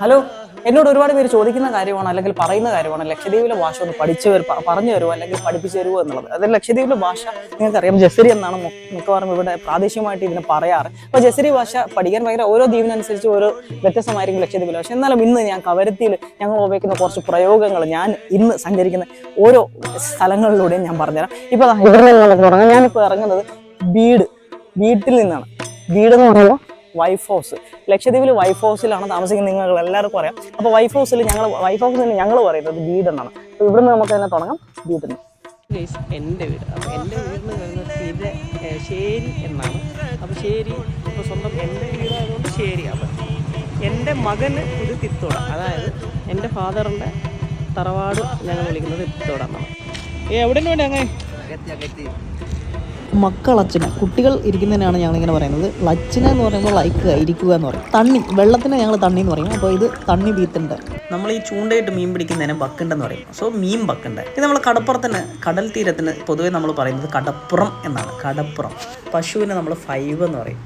Hello എന്നോട് ഒരുപാട് പേര് ചോദിക്കുന്ന കാര്യമാണ് അല്ലെങ്കിൽ പറയുന്ന കാര്യമാണ്. ലക്ഷദ്വീപിലെ ഭാഷ ഒന്ന് പഠിച്ചു വരും പറഞ്ഞു തരുമോ അല്ലെങ്കിൽ പഠിപ്പിച്ചു തരുമോ എന്നുള്ളത്. അതായത് ലക്ഷദ്വീപിലെ ഭാഷ നിങ്ങൾക്കറിയാം ജസരി എന്നാണ് മിക്കവാറും ഇവിടെ പ്രാദേശികമായിട്ട് ഇതിനെ പറയാറ്. അപ്പോൾ ജസരി ഭാഷ പഠിക്കാൻ ഭയങ്കര ഓരോ ദ്വീപിനനുസരിച്ച് ഓരോ വ്യത്യസ്തമായിരിക്കും ലക്ഷദ്വീപിലെ ഭാഷ. എന്നാലും ഇന്ന് ഞാൻ കവരത്തിയിൽ ഞങ്ങൾ ഉപയോഗിക്കുന്ന കുറച്ച് പ്രയോഗങ്ങൾ ഞാൻ ഇന്ന് സഞ്ചരിക്കുന്ന ഓരോ സ്ഥലങ്ങളിലൂടെയും ഞാൻ പറഞ്ഞുതരാം. ഇപ്പോൾ ഞാനിപ്പോ ഇറങ്ങുന്നത് വീട് വീട്ടിൽ നിന്നാണ്. വീട് എന്ന് പറയുമ്പോൾ വൈഫ് ഹൗസ് ലക്ഷദ്വീപിൽ വൈഫ് ഹൗസിലാണ് താമസിക്കുന്നത് നിങ്ങൾ എല്ലാവർക്കും അറിയാം. അപ്പോൾ വൈഫ് ഹൗസിൽ ഞങ്ങൾ വൈഫ് ഹൗസിൽ ഞങ്ങൾ പറയുന്നത് വീടെന്നാണ് അപ്പോൾ ഇവിടുന്ന് നമുക്ക് തന്നെ തുടങ്ങാം. ഗൈസ് എന്റെ വീട്. അപ്പോൾ എന്റെ വീടിന് വരുന്നത് ഇത് ശേരി എന്നാണ്. അപ്പോൾ ശേരി ഇപ്പോൾ സ്വന്തം എന്റെ വീടായതുകൊണ്ട് ശേരി അപ്പം എന്റെ മകന് ഇത് തിത്തോട. അതായത് എന്റെ ഫാദറിന്റെ തറവാട് ഞങ്ങൾ വിളിക്കുന്നത് തിത്തോട എന്നാണ് എവിടെ വേണ്ടി അങ്ങനെ മക്കളച്ഛന് കുട്ടികൾ ഇരിക്കുന്നതിനാണ് ഞങ്ങളിങ്ങനെ പറയുന്നത്. ലച്ചിന എന്ന് പറയുമ്പോൾ ലൈക്കുക ഇരിക്കുക എന്ന് പറയും. തണ്ണി വെള്ളത്തിനെ ഞങ്ങൾ തണ്ണി എന്ന് പറയും. അപ്പോൾ ഇത് തണ്ണി ബീത്തുണ്ട് നമ്മൾ ഈ ചൂണ്ടയിട്ട് മീൻ പിടിക്കുന്നതിന് ബക്കുണ്ടെന്ന് പറയും. സോ മീൻ ബക്കുണ്ട് ഇത് നമ്മൾ കടപ്പുറത്തിന് കടൽ തീരത്തിന് പൊതുവേ നമ്മൾ പറയുന്നത് കടപ്പുറം എന്നാണ്. കടപ്പുറം. പശുവിനെ നമ്മൾ ഫൈവ് എന്ന് പറയും.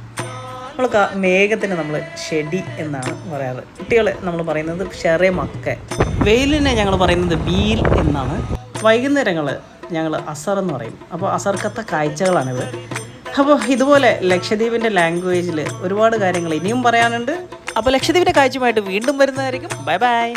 നമ്മൾ മേഘത്തിന് നമ്മൾ ഷെഡി എന്നാണ് പറയാറ്. കുട്ടികളെ നമ്മൾ പറയുന്നത് ചെറിയ മക്ക. വെയിലിനെ ഞങ്ങൾ പറയുന്നത് വീൽ എന്നാണ്. വൈകുന്നേരങ്ങൾ ഞങ്ങൾ അസർ എന്ന് പറയും. അപ്പോൾ അസർക്കത്തെ കാഴ്ചകളാണിത്. അപ്പോൾ ഇതുപോലെ ലക്ഷദ്വീപിന്റെ ലാംഗ്വേജിൽ ഒരുപാട് കാര്യങ്ങൾ ഇനിയും പറയാനുണ്ട്. അപ്പോൾ ലക്ഷദ്വീപിന്റെ കാഴ്ചയുമായിട്ട് വീണ്ടും വരുന്നതായിരിക്കും. Bye bye